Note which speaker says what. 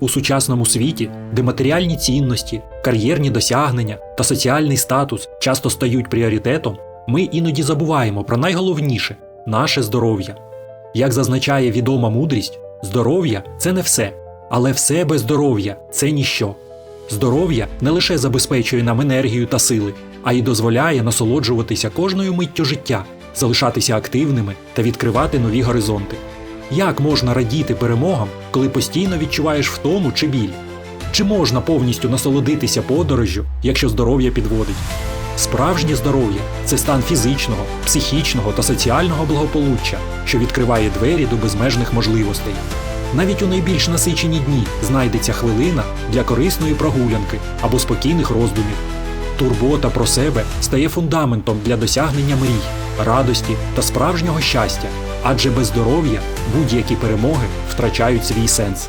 Speaker 1: У сучасному світі, де матеріальні цінності, кар'єрні досягнення та соціальний статус часто стають пріоритетом, ми іноді забуваємо про найголовніше наше здоров'я. Як зазначає відома мудрість, здоров'я це не все, але все без здоров'я це ніщо. Здоров'я не лише забезпечує нам енергію та сили, а й дозволяє насолоджуватися кожною миттю життя, залишатися активними та відкривати нові горизонти. Як можна радіти перемогам, коли постійно відчуваєш втому чи біль? Чи можна повністю насолодитися подорожжю, якщо здоров'я підводить? Справжнє здоров'я це стан фізичного, психічного та соціального благополуччя, що відкриває двері до безмежних можливостей. Навіть у найбільш насичені дні знайдеться хвилина для корисної прогулянки або спокійних роздумів. Турбота про себе стає фундаментом для досягнення мрій, радості та справжнього щастя, адже без здоров'я будь-які перемоги втрачають свій сенс.